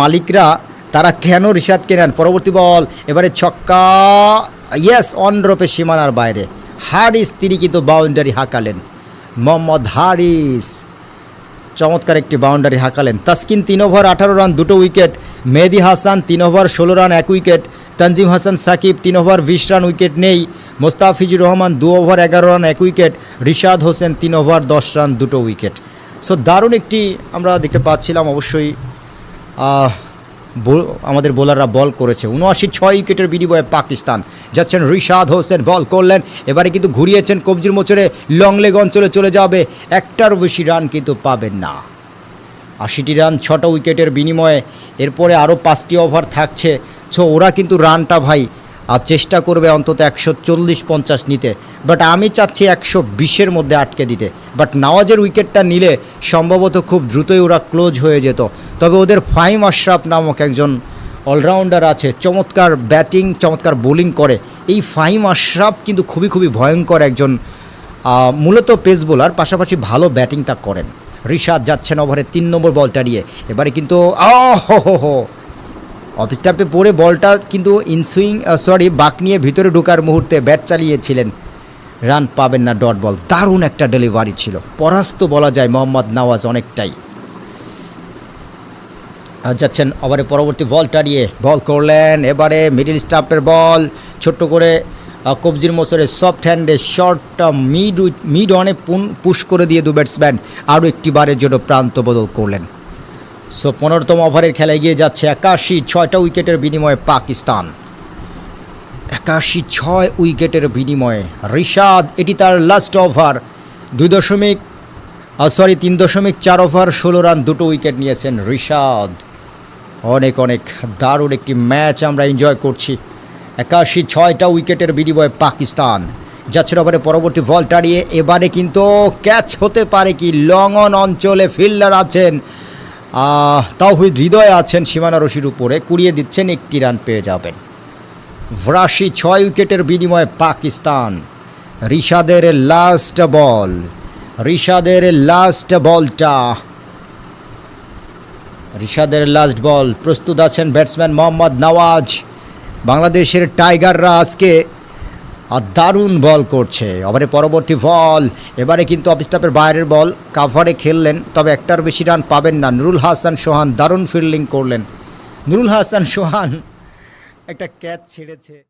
মালিকরা তারা কেন রিশাদকে নেন? পরবর্তী বল, এবারে ছক্কা ইয়েস অনরোপে সীমানার বাইরে। হারিস তিনি কিন্তু বাউন্ডারি হাঁকালেন। মোহাম্মদ হারিস চমৎকার একটি বাউন্ডারি হাঁকালেন। তাসকিন তিন ওভার আঠারো রান দুটো উইকেট মেহেদি হাসান তিন ওভার ষোলো রান এক উইকেট তানজিম হাসান, সাকিব তিন ওভার বিশ রান উইকেট নেই। মোস্তাফিজুর রহমান দু ওভার এগারো রান এক উইকেট রিশাদ হোসেন তিন ওভার দশ রান দুটো উইকেট সো দারুণ একটি আমরা দেখতে পাচ্ছিলাম অবশ্যই আমাদের বোলাররা বল করেছে। উনআশি ছয় উইকেটের বিনিময়ে পাকিস্তান যাচ্ছেন রিশাদ হোসেন, বল করলেন। এবারে কিন্তু ঘুরিয়েছেন কবজির মোচরে লংলেগ অঞ্চলে চলে যাবে। একটারও বেশি রান কিন্তু পাবেন না। আশিটি রান, ছটা উইকেটের বিনিময়ে এরপরে আরও পাঁচটি ওভার থাকছে। সো ওরা কিন্তু রানটা ভাই, আর চেষ্টা করবে অন্তত একশো চল্লিশ পঞ্চাশ নিতে। বাট আমি চাচ্ছি একশো বিশের মধ্যে আটকে দিতে। বাট নওয়াজের উইকেটটা নিলে সম্ভবত খুব দ্রুতই ওরা ক্লোজ হয়ে যেত। তবে ওদের ফাইম আশরাফ নামক একজন অলরাউন্ডার আছে, চমৎকার ব্যাটিং, চমৎকার বোলিং করে। এই ফাইম আশরাফ কিন্তু খুবই খুবই ভয়ঙ্কর একজন মূলত পেস বোলার, পাশাপাশি ভালো ব্যাটিংটা করেন। ঋষাদ যাচ্ছেন ওভারে তিন নম্বর বলটা নিয়ে। এবারে কিন্তু হো হো হো অফ স্টাম্পে পড়ে বলটা কিন্তু ইনসুইং সরি, বাক নিয়ে ভিতরে ঢোকার মুহূর্তে ব্যাট চালিয়েছিলেন। রান পাবেন না ডট বল। দারুণ একটা ডেলিভারি ছিল। পরাস্ত বলা যায় মোহাম্মদ নওয়াজ অনেকটাই। যাচ্ছেন ওভারে পরবর্তী বলটা নিয়ে বল করলেন, এবারে মিডিল স্টাম্পের বল, ছোট্ট করে কবজির মোসরে সফট হ্যান্ডে শর্টটা মিড মিড অনে পুশ করে দিয়ে দু ব্যাটসম্যান আরও একটি বারের জন্য প্রান্ত বদল করলেন। সো পনেরোতম ওভারের খেলা এগিয়ে যাচ্ছে একাশি ছয়টা উইকেটের বিনিময়ে পাকিস্তান। একাশি ছয় উইকেটের বিনিময়ে রিশাদ, এটি তার লাস্ট ওভার দুই দশমিক সরি তিন দশমিক চার ওভার ষোলো রান, দুটো উইকেট নিয়েছেন রিশাদ। অনেক অনেক দারুণ একটি ম্যাচ আমরা এনজয় করছি। একাশি ছয়টা উইকেটের বিনিময়ে পাকিস্তান। যাচ্ছিল ওভারে পরবর্তী বল টাড়িয়ে এবারে কিন্তু ক্যাচ হতে পারে কি? লং অন অঞ্চলে ফিল্ডার আছেন তাওহিদ হৃদয় আছেন সীমানা রশির উপরে। কুড়িয়ে দিচ্ছেন, একটি রান পেয়ে যাবেন। ফরাসি ছয় উইকেটের বিনিময়ে পাকিস্তান। রিশাদের লাস্ট বল রিশাদের লাস্ট বলটা রিশাদের লাস্ট বল প্রস্তুত আছেন ব্যাটসম্যান মোহাম্মদ নওয়াজ। বাংলাদেশের টাইগাররা আজকে আর দারুণ বল করছে। ওভারে পরবর্তী বল এবারে কিন্তু অফ স্টাপের বাইরের বল কাভারে খেললেন, তবে একটার বেশি রান পাবেন না। নুরুল হাসান সোহান দারুণ ফিল্ডিং করলেন। নুরুল হাসান সোহান একটা ক্যাচ ছেড়েছে।